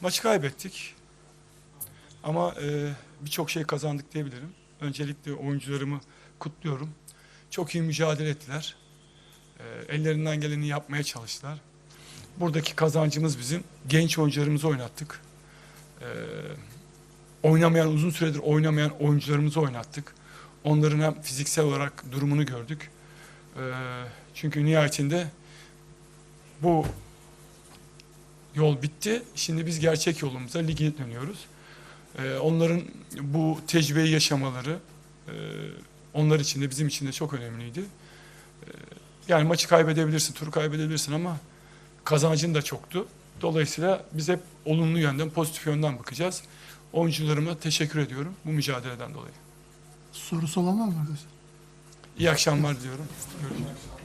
Maçı kaybettik. Ama e, birçok şey kazandık diyebilirim. Öncelikle oyuncularımı kutluyorum. Çok iyi mücadele ettiler. E, ellerinden geleni yapmaya çalıştılar. Buradaki kazancımız bizim. Genç oyuncularımızı oynattık. E, oynamayan, uzun süredir oynamayan oyuncularımızı oynattık. Onların hem fiziksel olarak durumunu gördük. E, çünkü nihayetinde bu yol bitti. Şimdi biz gerçek yolumuza, lige dönüyoruz. Ee, onların bu tecrübeyi yaşamaları e, onlar için de bizim için de çok önemliydi. Ee, yani maçı kaybedebilirsin, turu kaybedebilirsin ama kazancın da çoktu. Dolayısıyla biz hep olumlu yönden, pozitif yönden bakacağız. Oyuncularıma teşekkür ediyorum bu mücadeleden dolayı. Sorusu olan var mı? İyi akşamlar diyorum. Görüşmek üzere.